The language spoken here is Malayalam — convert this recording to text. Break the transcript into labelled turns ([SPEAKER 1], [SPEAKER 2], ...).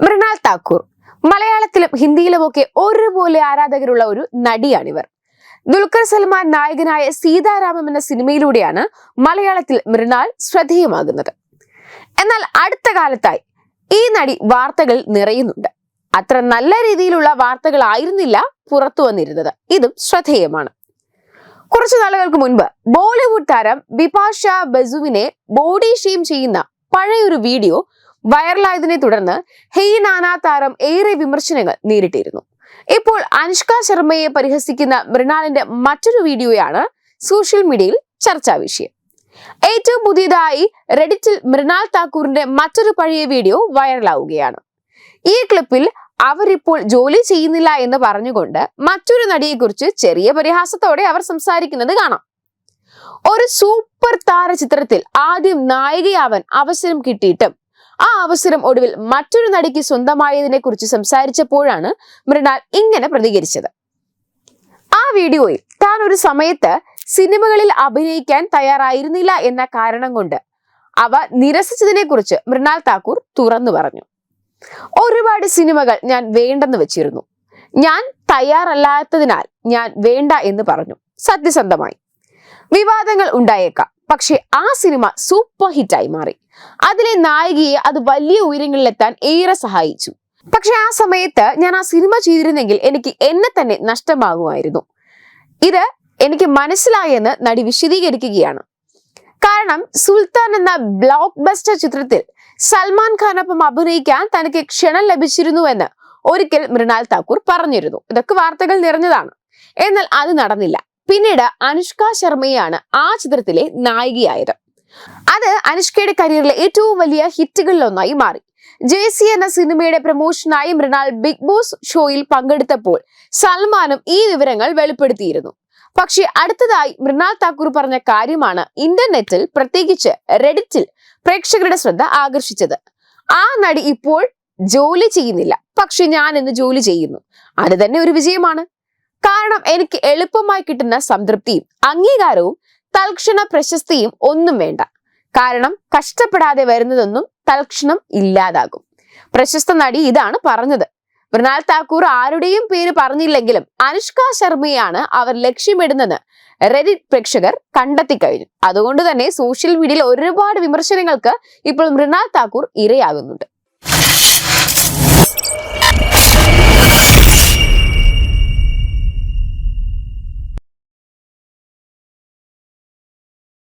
[SPEAKER 1] മൃണാൾ താക്കൂർ. മലയാളത്തിലും ഹിന്ദിയിലുമൊക്കെ ഒരുപോലെ ആരാധകരുള്ള ഒരു നടിയാണിവർ. ദുൽഖർ സൽമാൻ നായകനായ സീതാരാമം എന്ന സിനിമയിലൂടെയാണ് മലയാളത്തിൽ മൃണാൽ ശ്രദ്ധേയമാകുന്നത്. എന്നാൽ അടുത്ത കാലത്തായി ഈ നടി വാർത്തകൾ നിറയുന്നുണ്ട്. അത്ര നല്ല രീതിയിലുള്ള വാർത്തകളായിരുന്നില്ല പുറത്തു വന്നിരുന്നത്. ഇതും ശ്രദ്ധേയമാണ്. കുറച്ചു നാളുകൾക്ക് മുൻപ് ബോളിവുഡ് താരം ബിപാഷ ബസുവിനെ ബോഡി ഷെയിം ചെയ്യുന്ന പഴയൊരു വീഡിയോ വൈറലായതിനെ തുടർന്ന് ഹെയ് നാനാ താരം ഏറെ വിമർശനങ്ങൾ നേരിട്ടിരുന്നു. ഇപ്പോൾ അനുഷ്ക ശർമ്മയെ പരിഹസിക്കുന്ന മൃണാളിന്റെ മറ്റൊരു വീഡിയോയാണ് സോഷ്യൽ മീഡിയയിൽ ചർച്ചാ വിഷയം. ഏറ്റവും പുതിയതായി റെഡിറ്റിൽ മൃണാൾ താക്കൂറിന്റെ മറ്റൊരു പഴയ വീഡിയോ വൈറലാവുകയാണ്. ഈ ക്ലിപ്പിൽ അവരിപ്പോൾ ജോലി ചെയ്യുന്നില്ല എന്ന് പറഞ്ഞുകൊണ്ട് മറ്റൊരു നടിയെക്കുറിച്ച് ചെറിയ പരിഹാസത്തോടെ അവർ സംസാരിക്കുന്നത് കാണാം. ഒരു സൂപ്പർ താര ചിത്രത്തിൽ ആദ്യം നായികയാവാൻ അവസരം കിട്ടിയിട്ടും ആ അവസരം ഒടുവിൽ മറ്റൊരു നടിക്ക് സ്വന്തമായതിനെ കുറിച്ച് സംസാരിച്ചപ്പോഴാണ് മൃണാൽ ഇങ്ങനെ പ്രതികരിച്ചത്. ആ വീഡിയോയിൽ താൻ ഒരു സമയത്ത് സിനിമകളിൽ അഭിനയിക്കാൻ തയ്യാറായിരുന്നില്ല എന്ന കാരണം കൊണ്ട് അവ നിരസിച്ചതിനെ കുറിച്ച് മൃണാൽ താക്കൂർ തുറന്നു പറഞ്ഞു. ഒരുപാട് സിനിമകൾ ഞാൻ വേണ്ടെന്ന് വെച്ചിരുന്നു. ഞാൻ തയ്യാറല്ലാത്തതിനാൽ ഞാൻ വേണ്ട എന്ന് പറഞ്ഞു. സത്യസന്ധമായി. വിവാദങ്ങൾ ഉണ്ടായേക്കാം. പക്ഷെ ആ സിനിമ സൂപ്പർ ഹിറ്റായി മാറി. അതിലെ നായികയെ അത് വലിയ ഉയരങ്ങളിലെത്താൻ ഏറെ സഹായിച്ചു. പക്ഷെ ആ സമയത്ത് ഞാൻ ആ സിനിമ ചെയ്തിരുന്നെങ്കിൽ എനിക്ക് എന്നെ തന്നെ നഷ്ടമാകുമായിരുന്നു. ഇത് എനിക്ക് മനസ്സിലായെന്ന് നടി വിശദീകരിക്കുകയാണ്. കാരണം സുൽത്താൻ എന്ന ബ്ലോക്ക് ബസ്റ്റർ ചിത്രത്തിൽ സൽമാൻ ഖാനൊപ്പം അഭിനയിക്കാൻ തനിക്ക് ക്ഷണം ലഭിച്ചിരുന്നുവെന്ന് ഒരിക്കൽ മൃണാൽ താക്കൂർ പറഞ്ഞിരുന്നു. ഇതൊക്കെ വാർത്തകൾ നിറഞ്ഞതാണ്. എന്നാൽ അത് നടന്നില്ല. പിന്നീട് അനുഷ്ക ശർമ്മയാണ് ആ ചിത്രത്തിലെ നായികയായത്. അത് അനുഷ്കയുടെ കരിയറിലെ ഏറ്റവും വലിയ ഹിറ്റുകളിൽ ഒന്നായി മാറി. ജേസി എന്ന സിനിമയുടെ പ്രമോഷനായി മൃണാൾ ബിഗ് ബോസ് ഷോയിൽ പങ്കെടുത്തപ്പോൾ സൽമാനും ഈ വിവരങ്ങൾ വെളിപ്പെടുത്തിയിരുന്നു. പക്ഷേ അടുത്തതായി മൃണാൾ താക്കൂർ പറഞ്ഞ കാര്യമാണ് ഇന്റർനെറ്റിൽ പ്രത്യേകിച്ച് റെഡിറ്റിൽ പ്രേക്ഷകരുടെ ശ്രദ്ധ ആകർഷിച്ചത്. ആ നടി ഇപ്പോൾ ജോലി ചെയ്യുന്നില്ല. പക്ഷെ ഞാൻ ഇന്ന് ജോലി ചെയ്യുന്നു. അത് തന്നെ ഒരു വിജയമാണ്. കാരണം എനിക്ക് എളുപ്പമായി കിട്ടുന്ന സംതൃപ്തിയും അംഗീകാരവും തൽക്ഷണ പ്രശസ്തിയും ഒന്നും വേണ്ട. കാരണം കഷ്ടപ്പെടാതെ വരുന്നതൊന്നും തൽക്ഷണം ഇല്ലാതാകും. പ്രശസ്ത നടി ഇതാണ് പറഞ്ഞത്. മൃണാൽ താക്കൂർ ആരുടെയും പേര് പറഞ്ഞില്ലെങ്കിലും അനുഷ്ക ശർമ്മയാണ് അവർ ലക്ഷ്യമിടുന്നത്. റെഡിറ്റ് പ്രേക്ഷകർ കണ്ടെത്തി കഴിഞ്ഞു. അതുകൊണ്ട് തന്നെ സോഷ്യൽ മീഡിയയിൽ ഒരുപാട് വിമർശനങ്ങൾക്ക് ഇപ്പോൾ മൃണാൽ താക്കൂർ ഇരയാകുന്നുണ്ട്.